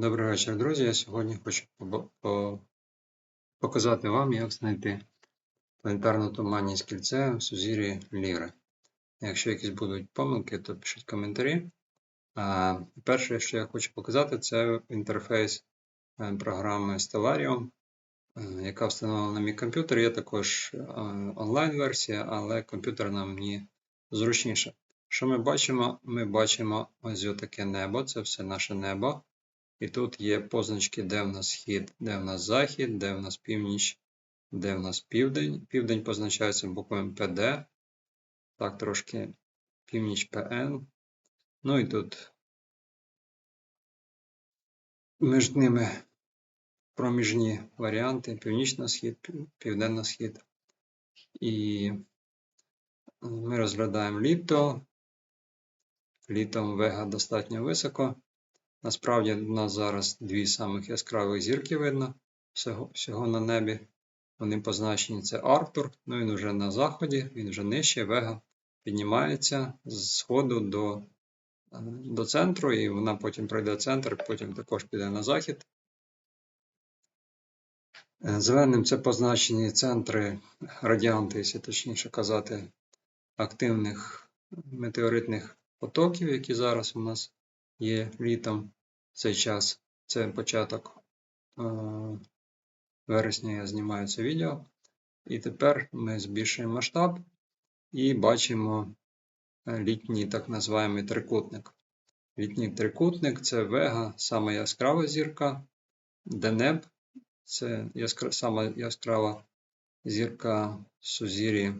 Добрий вечір, друзі. Я сьогодні хочу показати вам, як знайти планетарну туманність кільце в сузір'ї Ліри. Якщо якісь будуть помилки, то пишіть коментарі. Перше, що я хочу показати, це інтерфейс е, програми Stellarium, е, яка встановлена на мій комп'ютер. Є також е, онлайн-версія, але комп'ютерна мені зручніше. Що ми бачимо? Ми бачимо ось таке небо, це все наше небо. І тут є позначки, де в нас схід, де в нас захід, де в нас північ, де в нас південь. Південь позначається буквами ПД. Так, трошки північ ПН. Ну і тут між ними проміжні варіанти: північний схід, південний схід. І ми розглядаємо літо. Літом вега достатньо високо. Насправді у нас зараз дві самих яскравих зірки видно всього, всього на небі. Вони позначені це Артур, ну він вже на заході, він вже нижче, вега піднімається з сходу до до центру, і вона потім пройде центр, потім також піде на захід. Е, Зеленим це позначені центри радіанти, якщо точніше казати, активних метеоритних потоків, які зараз у нас є літом цей час. Це початок вересня я знімаю це відео. І тепер ми збільшуємо масштаб і бачимо е, літній так називаємо трикутник. Літній трикутник це Вега, сама яскрава зірка, Денеб це сама яскрава зірка Сузір'ї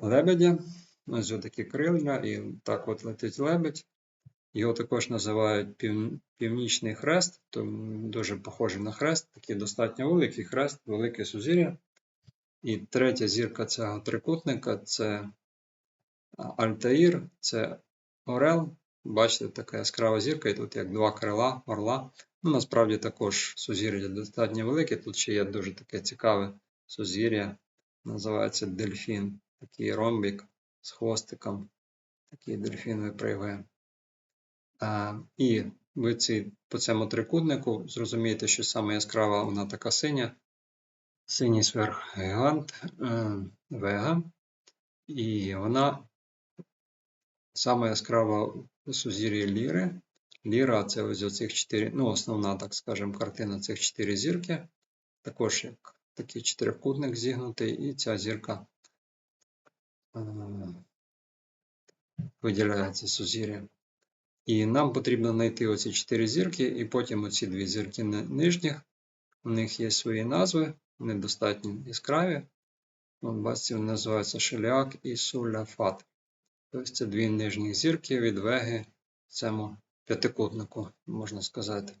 Лебедя. Ось такі крилля, і так от летить лебедь. Його також називають пів... Північний хрест, то дуже похожий на хрест, такий достатньо великий хрест, велике сузір'я. І третя зірка цього трикутника це Альтаїр, це Орел. Бачите, така яскрава зірка, і тут як два крила орла. Ну, Насправді також сузір'я достатньо велике. Тут ще є дуже таке цікаве сузір'я, називається дельфін, такий ромбік з хвостиком. Такий дельфін випригує. І ви ці, по цьому трикутнику зрозумієте, що саме яскрава вона така синя, синій сверхгігант е, Вега, і вона саме яскрава у сузір'ї Ліри. Ліра це ось оцих чотири, ну, основна, так скажемо, картина цих чотири зірки. Також як такий чотирикутник зігнутий, і ця зірка е, виділяється сузір'я. І нам потрібно знайти оці чотири зірки, і потім оці дві зірки нижніх. У них є свої назви, вони достатньо яскраві. Бачите, вони називаються Шеляк і Суляфат. Тобто це дві нижні зірки від веги цьому п'ятикутнику, можна сказати.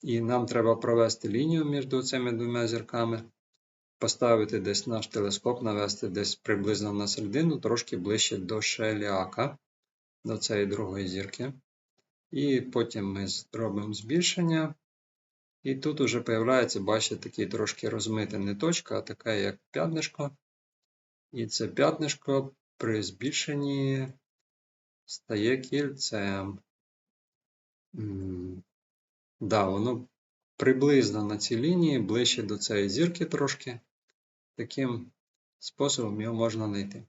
І нам треба провести лінію між цими двома зірками, поставити десь наш телескоп, навести десь приблизно на середину, трошки ближче до Шеляка, до цієї другої зірки. І потім ми зробимо збільшення. І тут уже з'являється, бачите, такий трошки розмита не точка, а така як п'ятнишко. І це п'ятнишко при збільшенні стає кільцем. Да, воно приблизно на цій лінії, ближче до цієї зірки трошки. Таким способом його можна знайти.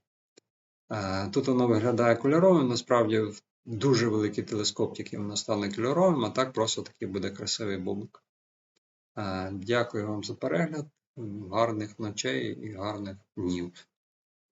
Тут воно виглядає кольоровим, насправді дуже великий телескоп, який воно стане кольоровим, а так просто такий буде красивий бублик. Дякую вам за перегляд, гарних ночей і гарних днів.